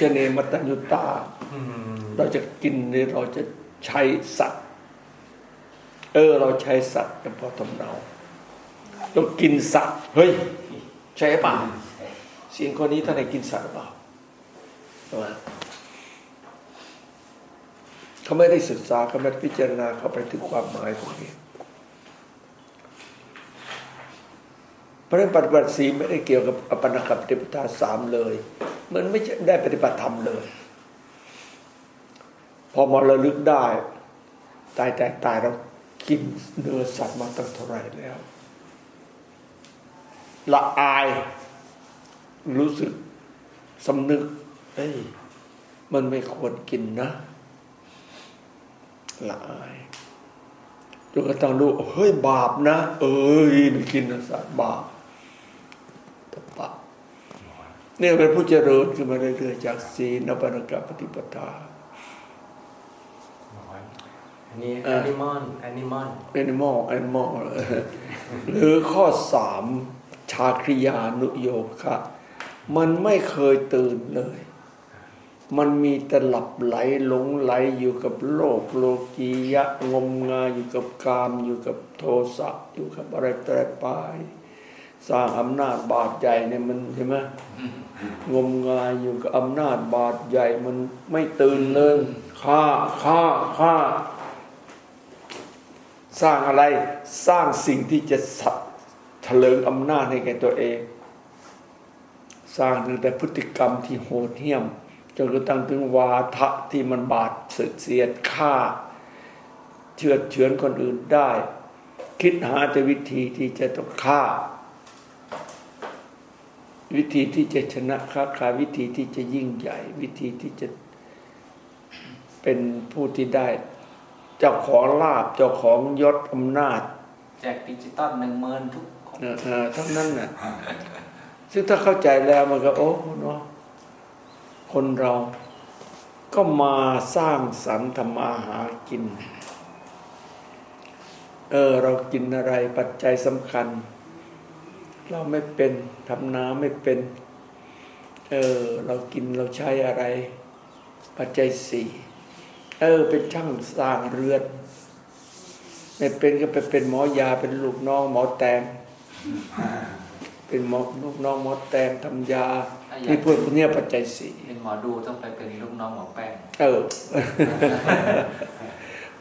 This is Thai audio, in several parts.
ชเนมัตตัญญุตาอืมเราจะกินหรือเราจะใช้สัตว์ เออ เราใช้สัตว์เป็นพอทำเนาเรากินสัตว์เฮ้ยใช่ป่ะสิ่งคนนี้ท่านไหนกินสัตว์หรือเปล่าใช่ไหมเขาไม่ได้ศึกษาเขาไม่ได้พิจารณาเข้าไปถึงความหมายตรงนี้ เราะฉะนั้นปฏิบัติสีลไม่ได้เกี่ยวกับอปนกับปฏิปทาสามเลย มันไม่ได้ปฏิบัติธรรมเลย พอมาระลึกได้ ตายแต่ตายเรากินเนื้อสัตว์มาตั้งเท่าไรแล้ว ละอายรู้สึกสำนึกเอ้ยมันไม่ควรกินนะละอายจนกระทั่งรู้เฮ้ยบาปนะ เอ้ยมันกินเนื้อสัตว์บาปแต่บาป เนี่ยเป็นผู้เจริญขึ้นมาเรื่อยๆจากศีลปนกับปฏิปทาอันนี้เออ animal animal animal animal หรือข้อสามชาคริยานุโยคะมันไม่เคยตื่นเลย มันมีแต่หลับไหลหลงไหลอยู่กับโลกโลกียะงมงายอยู่กับกามอยู่กับโทสะอยู่กับอะไรแต่ไรไป สร้างอำนาจบาดใหญ่เนี่ยมันใช่ไหมงมงายอยู่กับอำนาจบาดใหญ่มันไม่ตื่นเลยฆ่าฆ่าฆ่า สร้างอะไรสร้างสิ่งที่จะสัตเถลิงอำนาจให้แก่ตัวเอง สร้างตั้งแต่พฤติกรรมที่โหดเหี้ยมจนกระทั่งถึงวาทะที่มันบาดเสียดฆ่า เชือดเฉือนคนอื่นได้ คิดหาแต่วิธีที่จะต้องฆ่า วิธีที่จะชนะค้าขายวิธีที่จะยิ่งใหญ่ วิธีที่จะเป็นผู้ที่ได้ เจ้าของลาบเจ้าของยศอำนาจแจกดิจิตอลหนึ่งหมื่นทุกคนเอ่อเอ่อทั้งนั้นน่ะซึ่งถ้าเข้าใจแล้วมันก็โอ้เนาะคนเราก็มาสร้างสรรค์ทำมาหากิน เออ เรากินอะไรปัจจัยสำคัญ เราไม่เป็นทำนาไม่เป็นเออเรากินเราใช้อะไร ปัจจัยสี่เออเป็นช่างสร้างเรือนไม่เป็นก็ไปเป็นหมอยาเป็นลูกน้องหมอแตงเป็นหมอลูกน้องหมอแตงทำยาที่พูดพวกเนี้ยปัจจัยสี่เป็นหมอดูต้องไปเป็นลูกน้องหมอแป้งเออ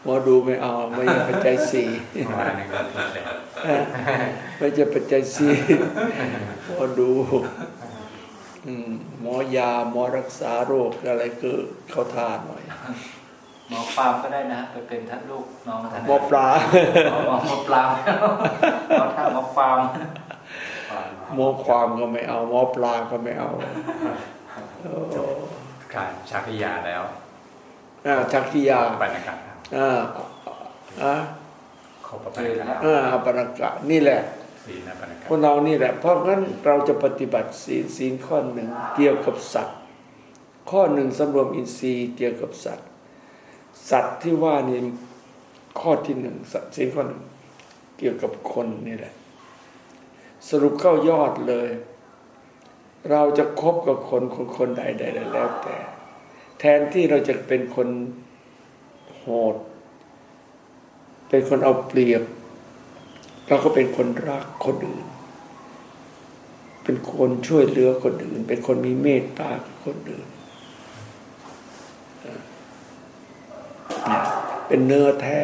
หมอดูไม่เอาไม่ใช่ปัจจัยสี่ประมาณนี้ก็ผิดแล้วไม่ใช่ปัจจัยสี่หมอดูอืมหมอยาหมอรักษาโรคอะไรคือเขาทานหน่อยหมอปลามก็ได้นะไปเป็นท่านลูกน้องท่านหมอปลาหมอหมอปลามหมอท่าหมอปลามหมอความก็ไม่เอาหมอปลาก็ไม่เอาเออการชักพิยาแล้วอ่าชักขียาบรรยากาศ อ่าอ่าขอบพระบรรยากาศอ่าปรกะนี่แหละศีลนะบรรยากาศพวกเรานี่แหละ เพราะงั้นเราจะปฏิบัติศีลศีลข้อหนึ่งเกี่ยวกับสัตว์ ข้อหนึ่งสำรวมอินทรีย์เกี่ยวกับสัตว์ สัตว์ที่ว่านี่ข้อที่หนึ่งสัตว์ศีลข้อหนึ่งเกี่ยวกับคนนี่แหละ สรุปเข้ายอดเลย เราจะคบกับคนคนคนใดใดๆแล้วแต่ แทนที่เราจะเป็นคน โหด เป็นคนเอาเปรียบ เราก็เป็นคนรักคนอื่น เป็นคนช่วยเหลือคนอื่น เป็นคนมีเมตตาคนอื่นเอ่อเนี่ยเป็นเนื้อแท้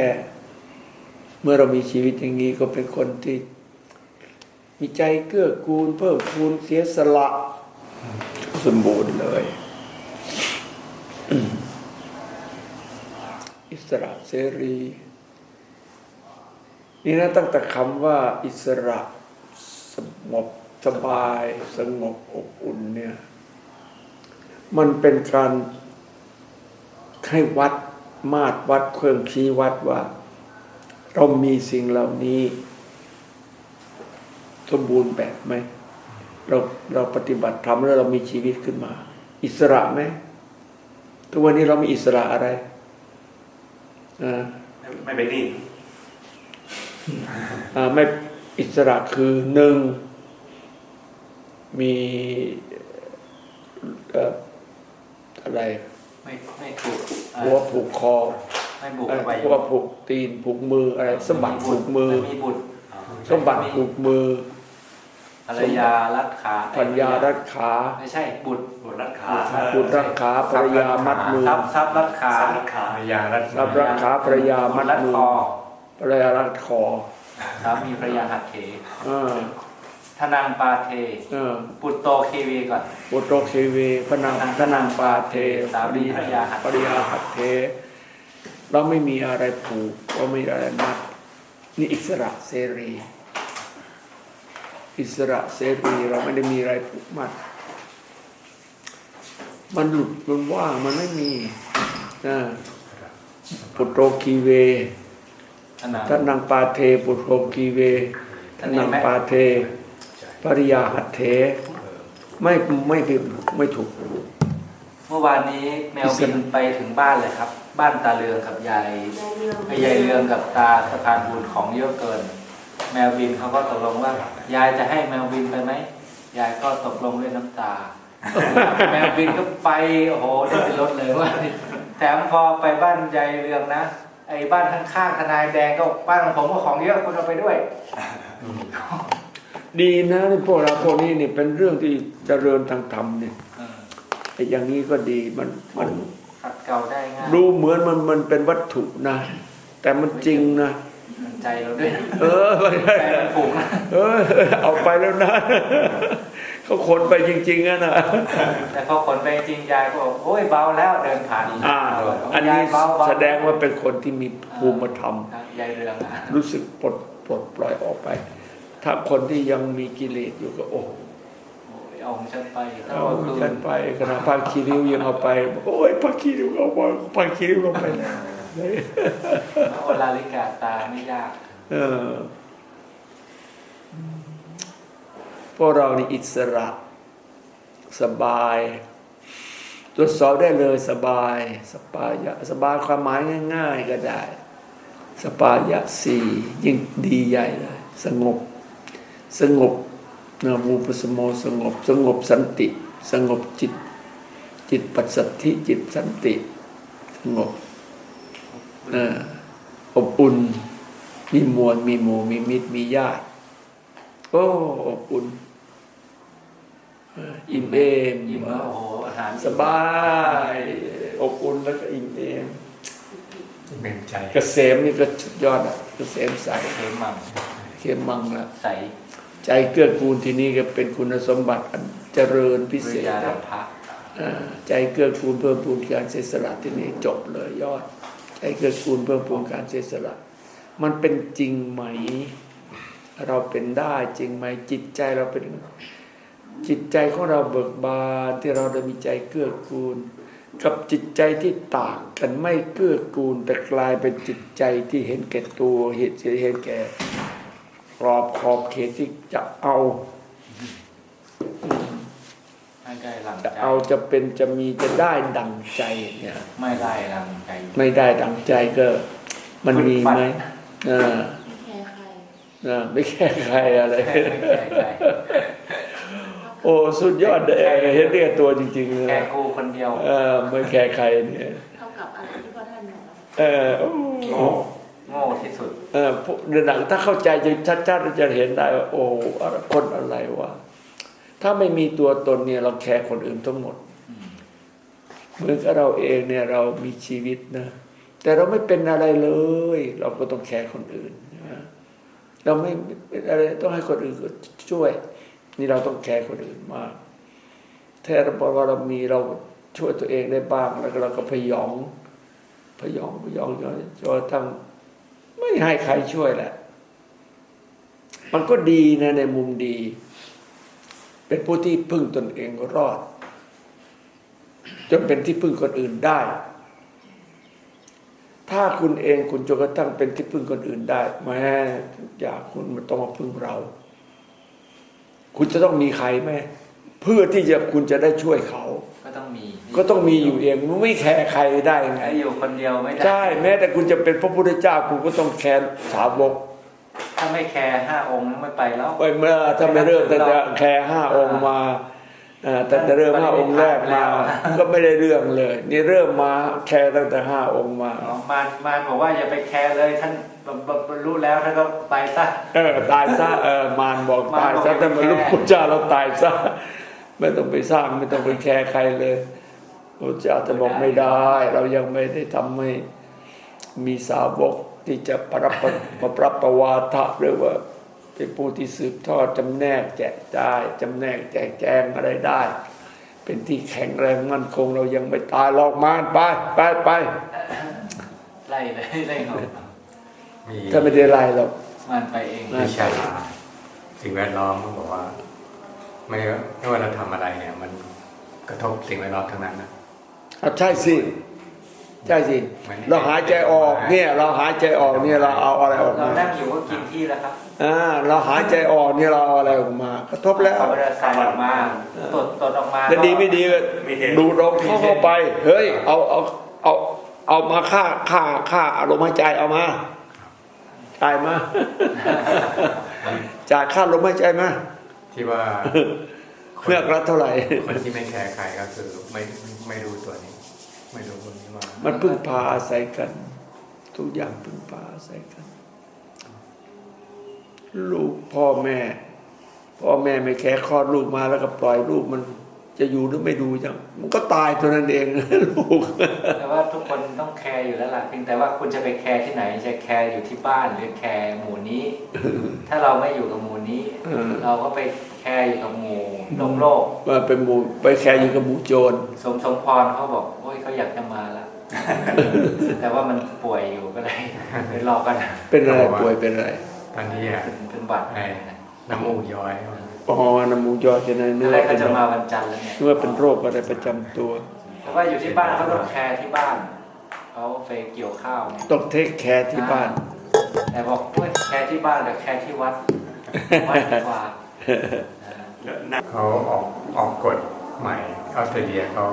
เมื่อเรามีชีวิตอย่างนี้ก็เป็นคนที่ มีใจเกื้อกูล เพิ่มพูนเสียสละ สมบูรณ์เลย สระเสรีนี่นะตั้งแต่คำว่าอิสระสงบสบายสงบอบอุ่นเนี่ยมันเป็นการให้วัดมาตรวัดเครื่องชี้วัดว่า เรามีสิ่งเหล่านี้ สมบูรณ์แบบไหมเราเราปฏิบัติธรรมแล้วเรามีชีวิตขึ้นมา อิสระไหมทุกวันนี้เรามีอิสระอะไร ไม่เป็นหนี้อ่าไม่อิสระคือหนึ่งมีเอ่ออะไรไม่ไม่ถูกเอ่อหัวผูกคอไม่บุกอะไรไปหัวผูกตีนผูกมืออะไรสมบัติผูกมือมีบุตรสมบัติผูกมือ ภรรยารัดขาปัญญารัดขา ไม่ใช่บุตรบุตรรัดขาบุตรรัดขาภรรยามัดมือทรัพย์ทรัพย์รัดขาสารรัดขาภรรยารัดทรัพย์รัดขาภรรยามัดรัดมือคอภรรยารัดคอสามีภรรยาหัดเถเออทนังปาเทเออปุตโตเควีก่อนบุตรเคเวพนังพนังปาเทสามีภรรยาหัตถ์ภรรยาหัตถเท เราไม่มีอะไรผูกเราไม่มีอะไรมัดนี่อิสระเสรี อิสระเสรีเราไม่ได้มีอะไรผูกมัด มันหลุดมันว่างมันไม่มีนะปุตโตคีเวทนังท่านังปาเทปุตโตคีเวท่านังปาเทภริยาหัตถเท ไม่ไม่ผิดไม่ถูก เมื่อวานนี้แมวบินไปถึงบ้านเลยครับ บ้านตาเรืองกับยายยายเรืองกับตาสะพานบุญของเยอะเกิน แมวบินเขาก็ตกลงว่า ยายจะให้แมวบินไปไหมยายก็ตกลงด้วยน้ำตา แมวบินก็ไปโอ้โหได้เป็นรถเลยว่าแถมพอไปบ้านยายเรืองนะไอ้บ้านข้างๆทนายแดงก็บอกบ้านของผมก็ของเยอะคุณเอาไปด้วย ดีนะนี่พวกเราพวกนี้นี่เป็นเรื่องที่เจริญทางธรรมเนี่ยเออไอ้อย่างนี้ก็ดีมันมันขัดเกลาได้ง่ายดูเหมือนมันมันเป็นวัตถุนะ แต่มันจริงนะมัน ใจเราด้วยนะเออใจมันผูกนะเออ เอาไปแล้วนะเขาขนไปจริงๆอะนะแต่พอขนไปจริงยายก็บอกโอ้ยเบาแล้วเดินผ่านอ่าอันนี้ยายเบาเบาแสดงว่าเป็นคนที่มีภูมิธรรมครับยายเรืองอะรู้สึกปลดปลดปล่อยออกไป ถ้าคนที่ยังมีกิเลสอยู่ก็โอ้โอ้ยเอาของฉันไปถ้าเอาว่าคืฉันนไปขณะพักคีริ้วยังเอาไป โอ้ยพักคีริ้วเอาไปพักคีริ้วเอาไปนะ โอลาลิกาตาไม่ยากเออพวกเรานี่อิสระ สบายตรวจสอบได้เลยสบาย สปายะสบายความหมายง่าย ๆ ก็ได้ สปายะสี่ยิ่งดีใหญ่เลย สงบ สงบนะมูปสโมสงบ สงบสันติ สงบจิต จิตปัสสัทธิจิตสันติ สงบ อ่ออบอุ่น มีมวล มีหมู่มีมิตร มีญาติ โอ้อบอุ่นเอ่ออิ่มเอมอิ่มแล้วโอ้โหอาหารสบาย อบอุ่นแล้วก็อิ่มเอมเป็นใจเกษมนี่ก็สุดยอดอะเกษมใสเค็มมังเขมมังละใสใจเกื้อกูลที่นี่ก็เป็นคุณสมบัติอันเจริญพิบเศริษยานะรับพระอ่าใจเกื้อกูลเพิ่มพูนการเสียสละที่นี่จบเลยยอด ใจเกื้อกูลเพิ่มพูนการเสียสละ มันเป็นจริงไหม เราเป็นได้จริงไหมจิตใจเราเป็นจิตใจของเราเบิกบานที่เราได้มีใจเกื้อกูล กับจิตใจที่ต่างกันไม่เกื้อกูล แต่กลายเป็นจิตใจที่เห็นแก่ตัวเห็นเห็นแก่กรอบขอบเขตที่จะเอา ไม่ได้หลังจะใจเอาจะเป็นจะมีจะได้ดังใจเนี่ย ไม่ได้หลังใจ ไม่ได้ดังใจก็ มันมีไหมเออไม่แคร์ใครเออไม่แค่ใครอะไรไม่แคร์ใครโอ้สุดยอดเลยเห็นเรียกตัวจริงๆเลยแค่กูคนเดียวเออไม่แค่ใครเนี่ยเท่ากับอะไรที่พ่อท่านบอกเออโอ้โง่โง่ที่สุด เออพวกในหนังถ้าเข้าใจจะชัดๆจะเห็นได้ว่าโอ้อะไรคนอะไรวะ ถ้าไม่มีตัวตนเนี่ยเราแคร์คนอื่นทั้งหมด เหมือนกับเราเองเนี่ยเรามีชีวิตนะ แต่เราไม่เป็นอะไรเลย เราก็ต้องแคร์คนอื่นนะเราไม่เป็นอะไรต้องให้คนอื่นช่วย นี่เราต้องแคร์คนอื่นมากแท้เราบอกว่าเรามีเราช่วยตัวเองได้บ้างแล้วเราก็พยอง พยองพยองจนจนทั้งไม่ให้ใครช่วยแหละ มันก็ดีนะในมุมดี เป็นผู้ที่พึ่งตนเองรอด จนเป็นที่พึ่งคนอื่นได้ ถ้าคุณเองคุณจนกระทั่งเป็นที่พึ่งคนอื่นได้แม้ทุกอย่างคุณมันต้องมาพึ่งเรา คุณจะต้องมีใครไหมเพื่อที่จะคุณจะได้ช่วยเขาก็ต้องมีก็ต้องมีอยู่เองมันไม่แคร์ใครได้ไงไอ้อยู่คนเดียวไม่ได้ใช่แม้แต่คุณจะเป็นพระพุทธเจ้าคุณก็ต้องแคร์สาวก ถ้าไม่แคร์ห้าองค์นั้นไม่ไปแล้ว ไปเมื่อถ้าไม่เริ่มแต่จะแคร์ห้าองค์มาอ่าแต่แต่เริ่มห้าองค์แรกมา ก็ไม่ได้เรื่องเลย นี่เริ่มมาแค่ตั้งแต่ห้าองค์มาอ๋อมารมารบอกว่าอย่าไปแคร์เลยท่านบรรลุแล้วท่านก็ไปซะเออตายซะเออมารบอกตายซะมารบอกแต่บรรลุแค่พุทธเจ้าเราตายซะไม่ต้องไปสร้างไม่ต้องไปแคร์ใครเลยพุทธเจ้าจะบอกไม่ได้ เรายังไม่ได้ทำให้มีสาวก ที่จะปรับปมาปรับประวาทะหรือว่าเป็นผู้ที่สืบทอดจำแนกแจกได้จำแนกแจกแจงอะไรได้ เป็นที่แข็งแรงมั่นคงเรายังไม่ตายหรอกมารไปไปไปไล่เลยไล่เขามีถ้าไม่ได้ไล่หรอกมารไปเองวิชาสิ่งแวดล้อมเขาบอกว่า ไม่ไม่ว่าเราทำอะไรเนี่ย มันกระทบสิ่งแวดล้อมทั้งนั้นนะอะใช่สิ ใช่สิมันเราหายใจออกเนี่ย เราหายใจออกเนี่ยเราเอาอะไรออกเรามานั่งอยู่ก็กินที่แล้วครับอ่าเราหายใจออกเนี่ยเราเอาอะไรออกมากระทบแล้วเขาจะใส่ออกมาตดตดออกมาจะดีไม่ดีก็ดูดเราเข้าเข้าไป เฮ้ยเอาเอาเอาเอามาฆ่าฆ่าฆ่าอารมณ์หายใจเอามาจ่ายมาจ่ายค่าลมหายใจมาที่ว่าคนเมื่อกละเท่าไหร่คนที่ไม่แคร์ใครก็คือไม่ไม่รู้ตัวนี้ไม่รู้ตัวนี้ว่ามันพึ่งพาอาศัยกัน ทุกอย่างพึ่งพาอาศัยกัน ลูกพ่อแม่ พ่อแม่ไม่แคร์คลอดลูกมาแล้วก็ปล่อยลูกมันจะอยู่หรือไม่ดูจังมันก็ตายตัวนั้นเองลูกแต่ว่าทุกคนต้องแคร์อยู่แล้วล่ะเพียงแต่ว่าคุณจะไปแคร์ที่ไหนจะแคร์อยู่ที่บ้านหรือแคร์หมู่นี้ ถ้าเราไม่อยู่กับหมู่นี้เออเราก็ไป แคร์อยู่กับหมู่โลกโลกมาเป็นหมูไปแคร์อยู่กับหมูโจรสมสมพรเขาบอกโอ้ยเขาอยากจะมาแล้วแต่ว่ามันป่วยอยู่ก็เลยไปรอกันเป็นอะไรป่วยเป็นอะไรตอนนี้อะเป็นเป็นหวัดไอ้น้ำมูกย้อยอ๋อน้ำหมูยอจะในอะเนื้อไรก็เป็นจะมาวันจันทร์แล้วเนี่ยเนื้อเป็นโรคอะไรประจำตัวแต่ว่าอยู่ที่บ้านเขาต้องแคร์ที่บ้านเขาไปเกี่ยวข้าวเนี่ยต้องเทคแคร์ที่บ้าน แต่บอกเว้ยแคร์ที่บ้านแต่แคร์ที่วัดวัดดีกว่าอ่า เขาออกออกกฎใหม่ออสเตรเลียเขา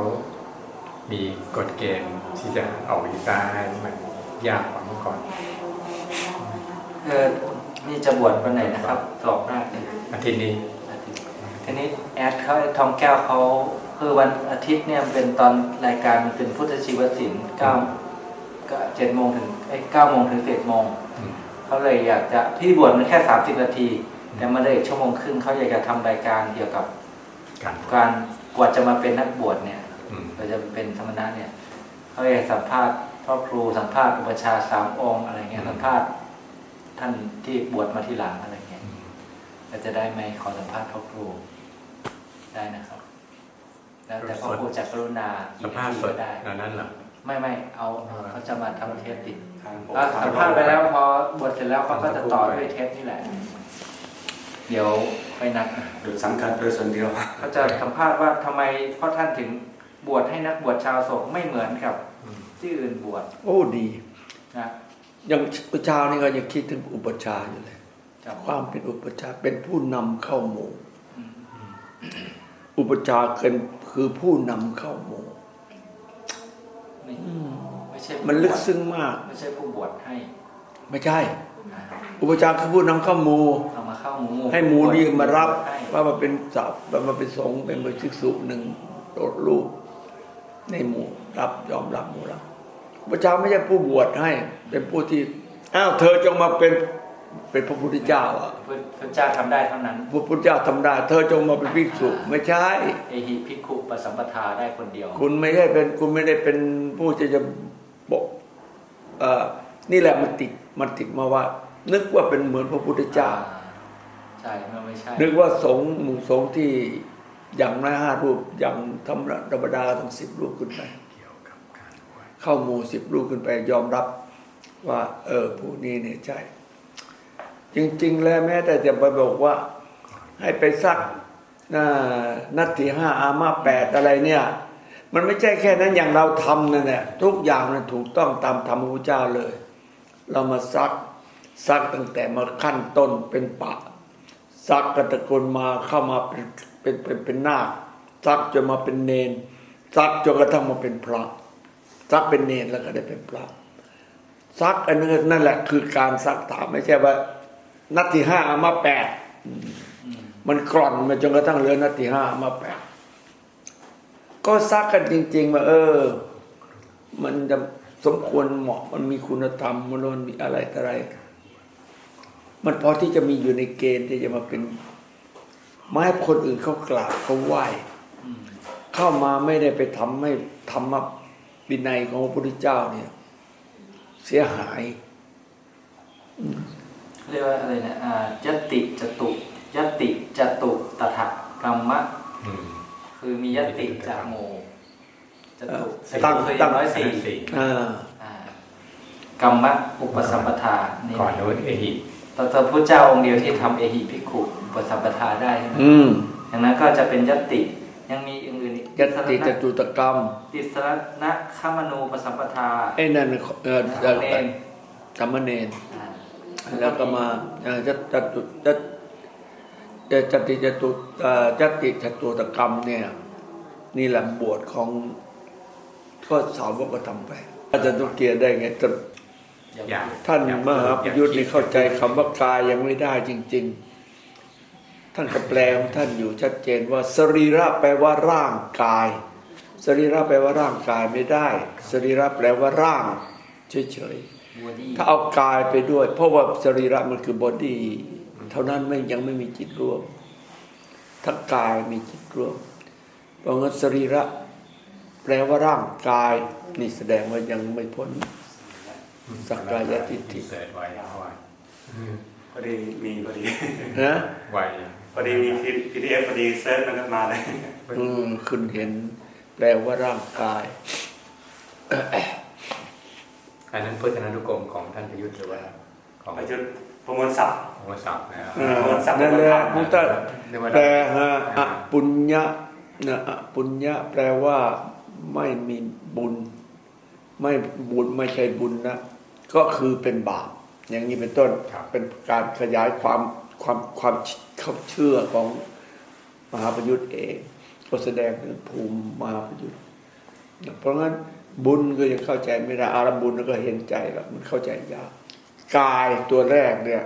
มีกฎเกณฑ์ที่จะออกวีซ่าให้มันยากกว่าเมื่อก่อนเออนี่จะบวชวันไหนนะครับสอบหน้าเนี่ยอาทิตย์นี้อาทิตย์ทีนี้แอดเขาทองแก้วเขาคือวันอาทิตย์เนี่ยเป็นตอนรายการมันเป็นพุทธชีวศิลป์เก้าก็เจ็ดโมงถึงไอ้เก้าโมงถึงเจ็ดโมงอืมเขาเลยอยากจะที่บวชมันแค่สามสิบนาที แต่มาได้อีกชั่วโมงครึ่งเขาอยากจะทำรายการเกี่ยวกับการการกว่าจะมาเป็นนักบวชเนี่ยอืมเราจะเป็นธรรมนัตเนี่ยเขาอยากสัมภาษณ์พ่อครูสัมภาษณ์อุปชฌาย์สามองค์อะไรเงี้ยสัมภาษณ์ท่านที่บวชมาทีหลังอะไรเงี้ยอืมเราจะได้ไหมขอสัมภาษณ์พ่อครูได้นะครับแล้วแต่พ่อครูจะกรุณาสัมภาษณ์สดก็ได้แล้วนั้นเหรอไม่ไม่เอาเขาจะมาทำเทปติดทางผมก็สัมภาษณ์ไปแล้วพอบวชเสร็จแล้วเขาก็จะต่อด้วยเทปนี่แหละ เดี๋ยวไปนัดจุดสำคัญโดยส่วนเดียวเขาจะสัมภาษณ์ว่าทำไมพ่อท่านถึงบวชให้นักบวชชาวโศกไม่เหมือนกับอืมที่อื่นบวชโอ้ดีนะอย่างเช้านี่ก็ยังคิดถึงอุปชฌาย์อยู่เลยกับความเป็นอุปชฌาย์เป็นผู้นำเข้าหมู่อืมอุปชฌาย์เป็นคือผู้นำเข้าหมู่นี่ไม่ใช่มันลึกซึ้งมาก ไม่ใช่ผู้บวชให้ ไม่ใช่นะ อุปชฌาย์คือผู้นำเข้าหมู่เอามาเข้าหมู่ให้หมู่นี่มารับให้ว่ามาเป็นศัพท์ว่ามาเป็นสงฆ์เป็นภิกษุหนึ่งโดดรูปในหมู่รับยอมรับหมู่รับอุปชฌาย์ไม่ใช่ผู้บวชให้ เป็นผู้ที่อ้าวเธอจงมาเป็นเป็นพระพุทธเจ้าอะพระพระเจ้าทำได้เท่านั้นพระพุทธเจ้าทำได้ เธอจงมาเป็นภิกษุไม่ใช่เอหิภิกขุปสัมปทาได้คนเดียว คุณไม่ได้เป็นคุณไม่ได้เป็นผู้ที่จะบอกเอ่อนี่แหละมันติด มันติดมาว่า นึกว่าเป็นเหมือนพระพุทธเจ้า ใช่มันไม่ใช่ นึกว่าสงฆ์หมู่สงฆ์ที่อย่างน้อยห้ารูปอย่างธรรมธรรมดาต้องสิบรูปขึ้นไปเกี่ยวกับการบวชเข้าหมู่สิบรูปขึ้นไปยอมรับว่า เออผู้นี้เนี่ยใช่ จริง ๆ แล้วแม้แต่จะไปบอกว่า ให้ไปซักน่านัตถิห้าอามาแปดอะไรเนี่ย มันไม่ใช่แค่นั้นอย่างเราทำนั่นแหละทุกอย่างมันถูกต้องตามธรรมพระพุทธเจ้าเลย เรามาซักซักตั้งแต่มาขั้นต้นเป็นปะ ซักกระตะกลมาเข้ามาเป็นเป็นเป็นเป็นนาคซักจนมาเป็นเนน ซักจนกระทั่งมาเป็นพระซักเป็นเนนแล้วก็ได้เป็นพระซักอันนั้นนั่นแหละ คือการซักถามไม่ใช่ว่า นัดที่ห้าอามาแปดมันกร่อนมาจนกระทั่งเหลือนัดที่ห้าอามาแปดก็ซักกันจริง ๆ ว่า เออ มันจะ สมควรเหมาะมันมีคุณธรรมมันมีอะไรต่ออะไร มันพอที่จะมีอยู่ในเกณฑ์ที่จะมาเป็นไมาให้คนอื่นเขากราบเขาไหว้อืมเข้ามาไม่ได้ไปทำให้ธรรมวินัยของพระพุทธเจ้าเนี่ย เสียหายเรียกว่าอะไรนะอ่ายติจตุยติจตุตถะกรรมะอืมคือมียติจากโม จตุเออตั้งคือตั้งร้อยสี่สี่อ่าอ่ากรรมะอุปสัมปทานี่ก่อนนู้นเอหิตอนพระเจ้าองค์เดียวที่ทำเอหิภิกขุอุปสัมปทาได้ใช่ไหมอืมดังนั้นก็จะเป็นยติยังมีอย่างอื่นอีกยติจตุตกรรม ติสรณะขมนูปสัมปทาไอ้นั่นเออเนนธรรมเนรอ่าแล้วก็มาเอ่อจจตุจจจติจตุเอ่อจติจตุตกรรมเนี่ย นี่แหละบวชของ ก็สาวกก็ทำไปอาจารย์ตุเกียรติได้ไงแต่อย่างท่านอย่งมหาประยุทธ์นี่เข้าใจคำว่ากายยังไม่ได้จริง ๆ ท่านก็แปลของท่านอยู่ชัดเจนว่า สรีระแปลว่าร่างกาย สรีระแปลว่าร่างกายไม่ได้ สรีระแปลว่าร่างเฉยๆบอดี้ถ้าเอากายไปด้วย เพราะว่าสรีระมันคือบอดี้เท่านั้นไม่ยังไม่มีจิตร่วมถ้ากายมีจิตร่วมเพราะงั้นสรีระแปลว่าร่างกาย นี่แสดงว่ายังไม่พ้นสักกายทิฏฐิเสิร์ชไว้เอาไว้พอดีมีพอดีนะไว้พอดีมี PDF พอดีเซิร์ชมันก็มาเลยอืมคุณเห็นแปลว่าร่างกายอันนั้นพจนานุกรมของท่านประยุทธ์หรือว่าของประยุทธ์ประมวลศัพท์ของวศัพท์นะครับอ่าโทรศัพท์นั่นแหละพุทธเรียกว่าแปลฮะอปุญญะนะอปุญญะแปลว่า ไม่มีบุญ ไม่บุญไม่ใช่บุญนะ ก็คือเป็นบาป อย่างนี้เป็นต้นเป็นการขยายความความความเข้าเชื่อของมหาประยุทธ์เอง ก็แสดงถึงภูมิมหาประยุทธ์เพราะงั้นบุญก็ยังเข้าใจไม่ได้อารมบุญก็เห็นใจแล้วมันเข้าใจยากกายตัวแรกเนี่ย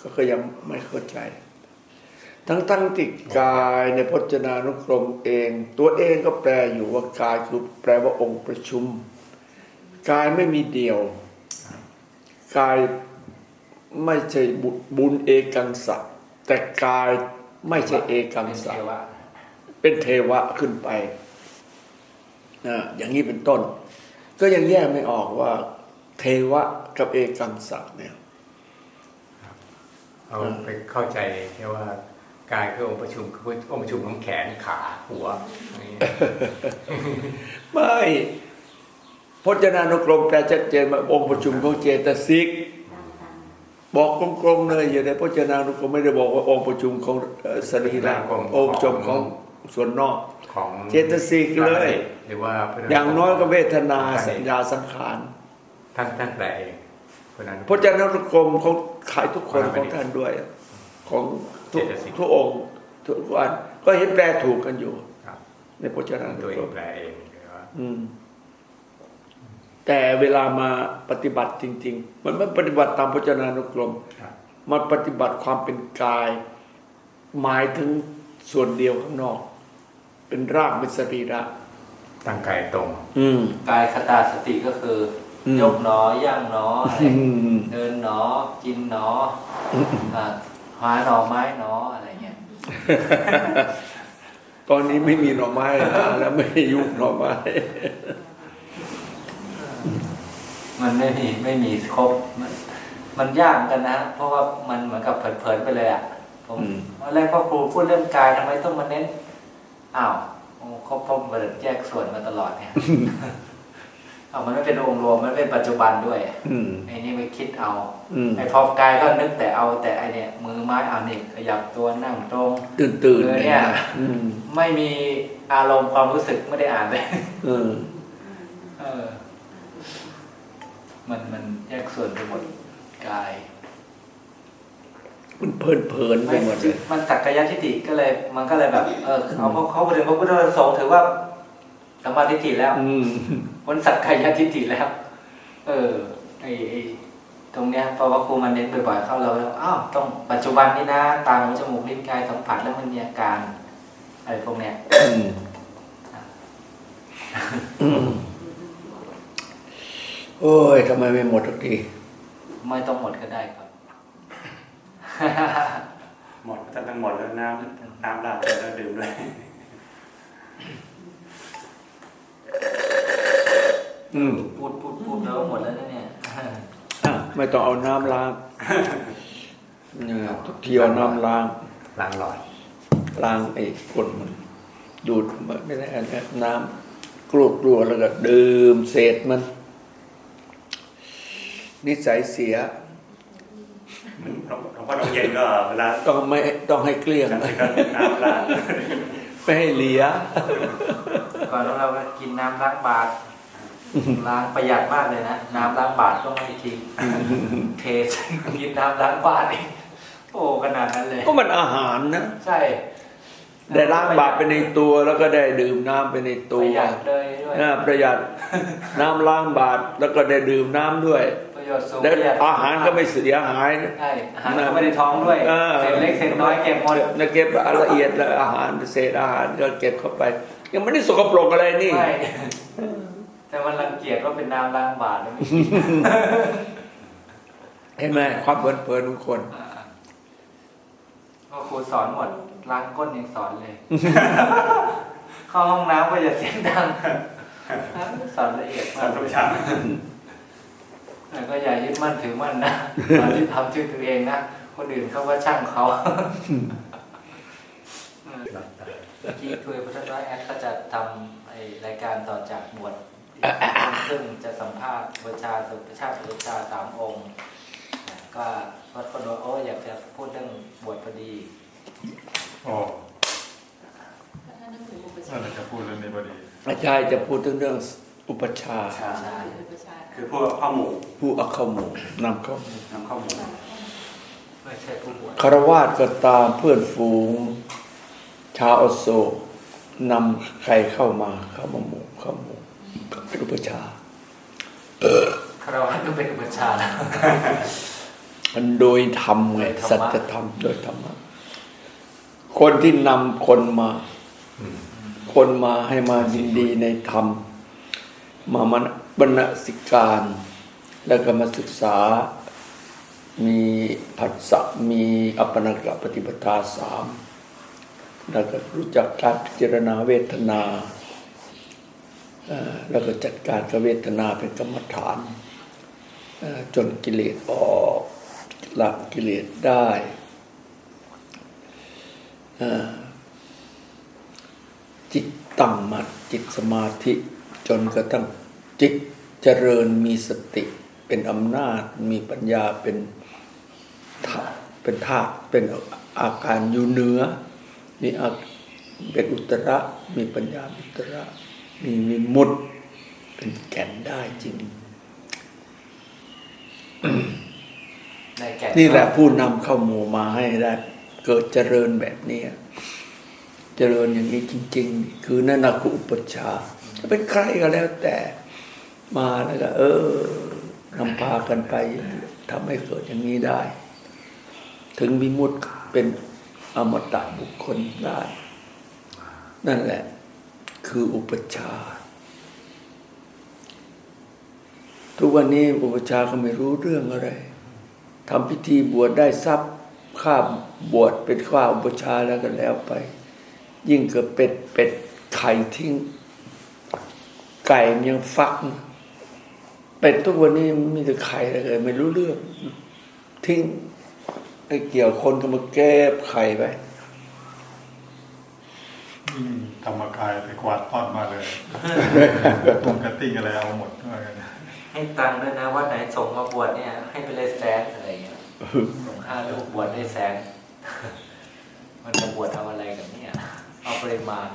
ก็ก็ยังไม่เข้าใจ ทั้งทั้งติกายในพจนานุกรมเอง ตัวเองก็แปลอยู่ว่ากายคือแปลว่าองค์ประชุม กายไม่มีเดียว กายไม่ใช่บุบุญเอกังสักแต่กายไม่ใช่เอกังเป็นเทสักวะเป็นเทวะขึ้นไปนะอย่างนี้เป็นต้น ก็ยังแยกไม่ออกว่า เทวะกับเอกังสักเนี่ยเอาไปเข้าใจแค่ว่า กายคือองค์ประชุมคือองค์ประชุมของแขนขาหัวอะไรอย่างเงี้ยไม่พจนานุกรมแปลชัดเจนว่าองค์ประชุมของเจตสิกบอกกลมๆเลยอยู่ในพจนานุกรมไม่ได้บอกว่าองค์ประชุมของเอ่อสรีระองค์ประชุมของส่วนนอกของเจตสิกเลยหรือว่าพจอย่างน้อยก็เวทนาสัญญาสังขารท่านท่านแปลเองเพราะฉะนั้นพจนานุกรมของขายทุกคนของท่านด้วย ของ ทุกเจตสิกทุกองค์ทุกอันก็เห็นแปลถูกกันอยู่ครับในพจนานุตัวเอกรงมแปลเองหรือว่าอืม แต่เวลามาปฏิบัติจริง ๆ มันไม่ปฏิบัติตามพจนานุกรมครับมันปฏิบัติความเป็นกาย หมายถึงส่วนเดียวข้างนอก เป็นร่างเป็นสรีระตั้งกายตรง อืมกายคตาสติก็คืออมยกหนอย่างหนออะไรอืมเดินหนอกินหนออ่า หาหน่อไม้หนออะไรเงี้ยตอนนี้ไม่มีหน่อไม้แล้วไม่ให้ยุบหน่อไม้ มันไม่มีไม่มีครบมันมันยากเหมือนกันนะเพราะว่ามันเหมือนกับเผลอๆไปเลยอะผมอืมวันแรกพ่อครูพูดเรื่องกายทำไมต้องมาเน้นอ้าวโอ้เขาพ่อเปิดแยกส่วนมาตลอดเนี่ย อ้าวมันไม่เป็นองค์รวมมันเป็นปัจจุบันด้วยอืมไอ้นี่ไปคิดเอาอืมไอ้พอกายก็นึกแต่เอาแต่ไอเนี่ย มือไม้เอานี่ขยับตัวนั่งตรงตื่นตื่นเออเนี่ยอืมไม่มีอารมณ์ความรู้สึกไม่ได้อ่านเลยเออเออ มันมันแยกส่วนไปหมดกาย มันเพลินเพลินไปหมดเลยมันสักกายทิฏฐิก็เลย มันก็เลยแบบ เออเอาเขาเขาไปถึงพระพุทธประสงค์ถือว่า สมมาทิฏฐิแล้วอืมพ้นสักกายทิฏฐิแล้ว เออไอไอตรงเนี้ยพอว่าครูมันเน้นบ่อยๆเข้าเราแล้วอ้าวต้องปัจจุบันนี่นะตาหูจมูกลิ้นกายสัมผัสแล้วมันมีอาการอะไรพวกเนี้ยอืมโอ้ยทำไมไม่หมดทุกทีไม่ต้องหมดก็ได้ครับ หมดจะทั้งหมดแล้วน้ำน้ำราดแล้วดื่มด้วย อืมพูดพูดพูดแล้วหมดแล้วนะเนี่ยอะไม่ต้องเอาน้ำล้างเนี่ยทุกทีเอาน้ำล้างล้างหลอดล้างไอ้ก้นมันดูดมันไม่ได้อันนี้น้ำกรูดกลัวแล้วก็ดื่มเศษมัน นิสัยเสียหลวงหลวงพ่อน้องเย็นก็เวลาต้องไม่ต้องให้เกลี้ยงฉันก็น้ำราดไม่ให้เหลีย ก่อนแล้วเราก็กินน้ำล้างบาตรล้างประหยัดมากเลยนะ น้ำล้างบาตรก็ไม่ทิ้งเทใส่กินน้ำล้างบาตรเองโอ้ขนาดนั้นเลย ก็มันอาหารนะ ใช่ได้ล้างบาปไปในตัวแล้วก็ได้ดื่มน้ำไปในปตัวระหยัดเลยด้วยนะประหยัดน้ำล้างบาตรแล้วก็ได้ดื่มน้ำด้วยประโยชน์สูงแล้วประหยัดอาหารก็ไม่เสียหายนะใช่อาหารก็ไม่ได้ท้องด้วยออเศษเล็กเศษน้อยเก็บหมดแล้วเก็บละเอียดแล้วอาหารเศษอาหารก็เก็บเข้าไป ยังไม่ได้สกปรกอะไรนี่ ไม่แต่มันรังเกียจว่าเป็นน้ำล้างบาตรแล้วไม่กินเห็นไหมความเพลินเพลินทุกคน อ่าก็ครูสอนหมดล้างก้นยังสอนเลย เข้าห้องน้ำก็อย่าเสียงดังสอนละเอียดสมาอนกทุกชั้นแล้วก็อย่ายึดมั่นถือมั่นนะตอนที่ทำชื่อตัวเองนะ คนอื่นเขาว่าช่างเขาเมื่อ กี้คุยกับพุทธน้อยแอดก็จะทำไอรายการต่อจากบวชซึ่งจะสัมภาษณ์บูชาสุประชาติบูชาสามองค์อะก็วัดคนว่าโอ้อยากจะพูดเรื่องบวชพอดีโอ้ถ้าท่านนึกถึงอุปชนั่นแหละจะพูดเรื่องนี้พอดีอาจารย์จะพูดถึงเรื่องอุปชฌาย์ใช่าอุปชาคือพวกข้าวหมูผู้อัคคหมูนำเข้าน้ำข้าวหมูไม่ใช่ผู้บวชคารวาสก็ตามเพื่อนฝูง ชาวอโศกนำใครเข้ามาเข้ามาหมู่เข้าหมู่เป็นอุปชฌาย์คารวะก็เป็นอุปชฌาย์แล้วมันโดยธรรมไงโดยธรรมะสัจธรรมโดยธรรมะคนที่นำคนมา คนมาให้มายินดีในธรรม มามันบรรณสิการ แล้วก็มาศึกษา มีผัสสะมีอัปปนากะปฏิปทาสาม แล้วก็รู้จักการพิจารณาเวทนาเอ่อแล้วก็จัดการกับเวทนาเป็นกรรมฐาน จนกิเลสออกละกิเลสได้จิตตั้งมัดจิตสมาธิจนกระทั่งจิตเจริญมีสติเป็นอำนาจมีปัญญาเป็นธาตุเป็นธาตุเป็นอาการอยู่เหนือ มีอาเป็นอุตระ มีปัญญาอุตระ มีมีมุดเป็นแก่นได้จริงในแก่นี่แหละผู้นำเข้าหมู่มาให้ได้เกิดเจริญแบบนี้เจริญอย่างนี้จริง ๆ คือนั่นนะคืออุปชฌาย์จะเป็นใครก็แล้วแต่มาแล้วก็ เออนำพากันไปทำให้เกิดอย่างนี้ได้ ถึงมีมุดเป็น อมตะบุคคลได้ นั่นแหละ คืออุปชา ทุกวันนี้อุปชาก็ไม่รู้เรื่องอะไรทำพิธีบวชได้ทรัพย์ข้าบวชเป็นข้าอุปชาแล้วก็แล้วไป ยิ่งเกิดเป็ดเป็ดไข่ทิ้ง ไก่มันยังฟัก เป็ดทุกวันนี้มันมีแต่ไข่เลยไม่รู้เรื่องทิ้ง ไอ้เกี่ยวคนก็มาแก้ไข่ไปอืมธรรมกายไปกวาดต้อนมาเลยตรงกระติ้งอะไรเอาหมดว่ากันให้ตังค์ด้วยนะว่าไหนส่งมาบวชเนี่ย ให้ไปเลยแสนอะไรอย่างเงี้ยส่งห้าลูกบวชได้แสนมันจะบวชเอาอะไรกันเนี่ย เอาปริมาณ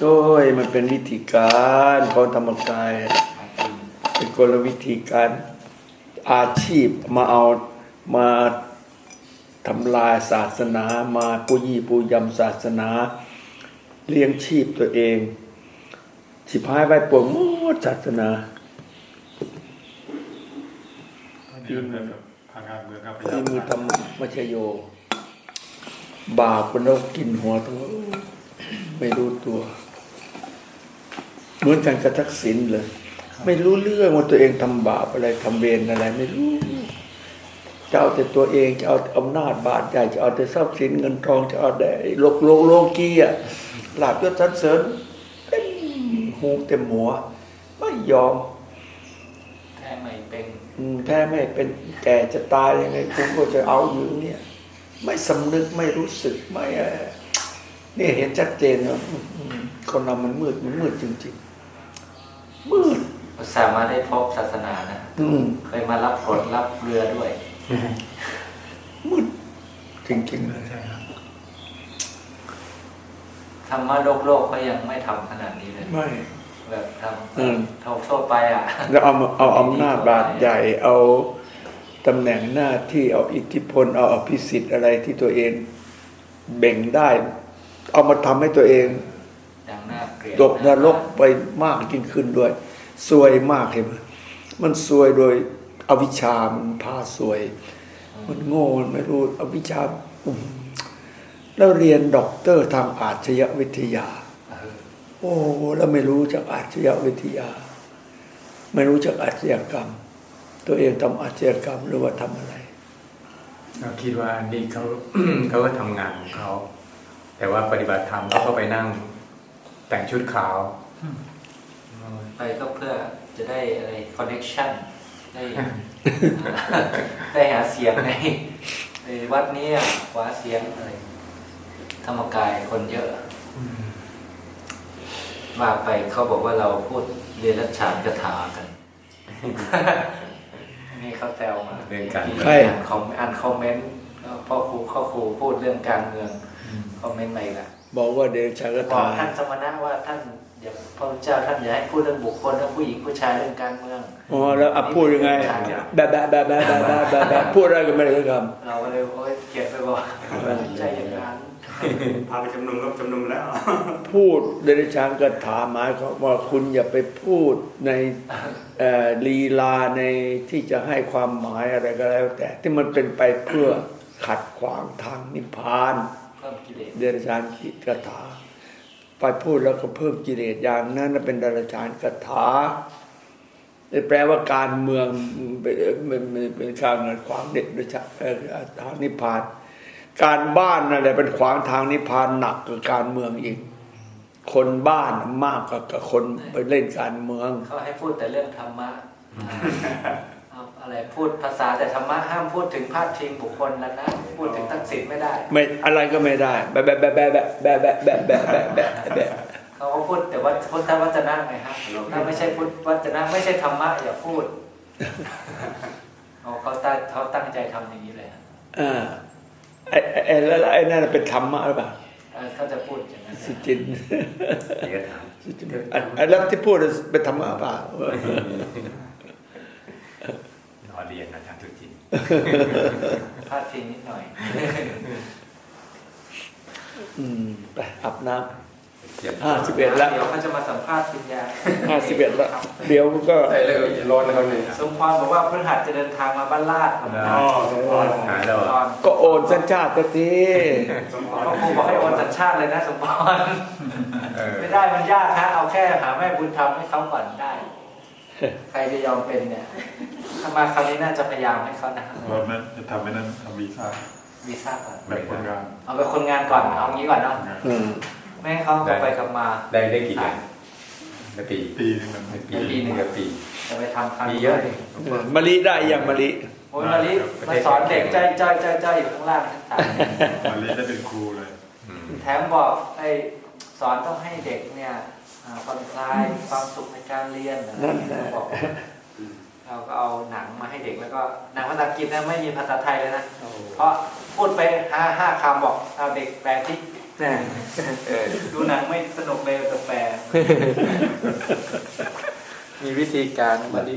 โอ้ยมันเป็นวิธีการของธรรมกายมากินเป็นกลวิธีการอาชีพมาเอามา ทำลายศาสนามาปุยี่ปูยำศาสนา เลี้ยงชีพตัวเอง สิพายไปปวงหมดศาสนายืนแบบทางการเมืองครับพยายาที่มมือทำมัชโย บาปคนเรากินหัวทั้งไม่รู้ตัว เหมือนกันกับทักษิณเลย ไม่รู้เรื่องว่าตัวเองทำบาปอะไรทำเวรอะไรไม่รู้ จะเอาแต่ตัวเองจะเอาอำนาจบาดใหญ่จะเอาแต่ทรัพย์สินเงินทองจะเอาแต่โลกโลกโลกีอะหลาบยศสรรเสริญเต็มหูเต็มหัว ไม่ยอมแท้ไม่เป็นอืมแพ้ไม่เป็นแก่จะตายยังไงคุณก็จะเอาอยู่เนี่ย ไม่สำนึกไม่รู้สึกไม่เอ่อนี่เห็นชัดเจนว่าอืมคนเรามันมืดมันมืดจริงๆมืดอุตส่าห์มาได้พบศาสนานะอืมเคยมารับกดรับเรือด้วย มืดจริงๆเลยใช่ครับธรรมะโลกโลกเขายังไม่ทำขนาดนี้เลย ไม่ แบบทอืมำเท่าทั่วไปอะ แล้วเอามาเอาอำนาจบาดใหญ่เอาตำแหน่งหน้าที่เอาอิทธิพลเอาอภิสิทธิ์อะไรที่ตัวเองเบ่งได้ เอามาทำให้ตัวเองอย่างน่าเกลียดตกนรกไปมากยิ่งขึ้นด้วย ซวยมากเห็นไหมมันซวยโดย อวิชชามันพาซวย มันโง่มันไม่รู้อวิชชาอืมแล้วเรียนด็อกเตอร์ทางอาชญวิทยาเออโอ้แล้วไม่รู้จักอาชญาวิทยา ไม่รู้จักอาชญากรรม ตัวเองทำอาชญากรรมหรือว่าทำอะไรเราคิดว่านี่เขาเขาก็ทำงานของเขาแต่ว่าปฏิบัติธรรมเขาก็ไปนั่งแต่งชุดขาว ไปก็เพื่อจะได้อะไรคอนเน c ชัน ได้ได้หาเสียงในในวัดนี้อะหาเสียงอะไรธรรมกายคนเยอะมาไปเขาบอกว่าเราพูดเรียนรัชฉานคาถากันนี่เขาแซวมาเรื่องการใครอ่านคอมอ่านคอมเมนต์ก็พ่อครูข้อครูพูดเรื่องการเมืองคอมเมนต์มาอีกละบอกว่าเดชะกบอกถาท่านสมณะว่าท่าน พระเจ้าท่านอยากให้พูดเรื่องบุคคลเรื่องผู้หญิงผู้ชายเรื่องการเมืองอ๋อแล้วอพูดยังไงแบบแบบแบบแบบแบบแบบแบบพูดอะไรกันไม่ได้สักคำเราก็เลยโอ้ยเกลียดไปบอกใจอย่างนั้นพาไปจำนุมก็จำนุมแล้ว พูดเดริชานกถาหมายความว่าคุณอย่าไปพูดในลีลาในที่จะให้ความหมายอะไรก็แล้ว แต่ที่มันเป็นไปเพื่อขัดขวางทางนิพพานเดรัจฉานกถา ไปพูดแล้วก็เพิ่มกิเลสอย่างนั้นน่ะเป็นเดรัจฉานคาถาแปลว่าการเมืองเป็นเป็นเป็นเป็นการงินขวางเด็กด้วยทางนิพพาน การบ้านนั่นแหละเป็นขวางทางนิพพานหนักกว่าการเมืองอีก คนบ้านมากกว่าคนไปเล่นการเมืองเขาให้พูดแต่เรื่องธรรมะ อาอะไรพูดภาษาแต่ธรรมะห้ามพูดถึงพาดพิงบุคคลนั้นนะพูดถึงทักษิณไม่ได้ไม่อะไรก็ไม่ได้แบบแบบแบบแบบแบบแบบแบบแบบแบบแบบแบบเขาก็พูดแต่ว่าพุทธวจนะไงฮะถ้าไม่ใช่พุทธวจนะไม่ใช่ธรรมะอย่าพูดเขาเขาตั้งเขาตั้งใจทำอย่างนี้เลยฮะอ่าไอ้ไอ้แล้วไอ้นั่นเป็นธรรมะหรือเปล่าเออเขาจะพูดอย่างนั้นสุจินเดี๋ยวถามอันอันแล้วที่พูดเป็นธรรมะเปล่ารอ เรียนอาจารย์ทุจินพาดพิงนิดหน่อยอืมไปอาบน้เดี๋ยวำห้าสิบเอ็ดแล้วเดี๋ยวเขาจะมาสัมภาษณ์ปัญญาห้าสิบเอ็ดแล้วเดี๋ยวก็ใส่เลยร้อนแล้วเนี่ยสมพรบอกว่าพฤหัสจะเดินทางมาบ้านลาดครับอ๋อหายแล้วตอนก็โอนสัญชาติสักทีสมพพ่อครูบอกให้โอนสัญชาติเลยนะสมพรเออไม่ได้มันยากฮะเอาแค่หาแม่บุญธรรมให้เขาก่อนได้ ใครจะยอมเป็นเนี่ย ถ้ามาคราวนี้น่าจะพยายามให้เขานะว่านั่นจะทำให้นั่นทำวีซ่าวีซ่าก่อนแบบคนงานเอาไปคนงานก่อนเอางี้ก่อนเนาะอืมไม่ให้เขากลับไปกลับมาได้ได้กี่เดือนได้ปีปีนึงมันได้ปีปีหนึงกับปีจะไปทำครั้งมีเยอะเลดิมะลิได้ยังมะลิโอ้ยมาลิมาสอนเด็กจ้อยจ้อยจ้อยจ้อยอยู่ข้างล่างทั้งสามมาลีได้เป็นครูเลยอืมแถมบอกไอ้สอนต้องให้เด็กเนี่ยอ่าผ่อนคลายมีความสุขในการเรียนอะไรอย่างเงี้ยบอก เราก็เอาหนังมาให้เด็กแล้วก็หนังภาษาอังกฤษนะไม่มีภาษาไทยเลยนะเพราะพูดไปห้าห้าคำบอกเอาเด็กแปลที่ดูหนังไม่สนุกเลยแต่แปลมีวิธีการมาดิ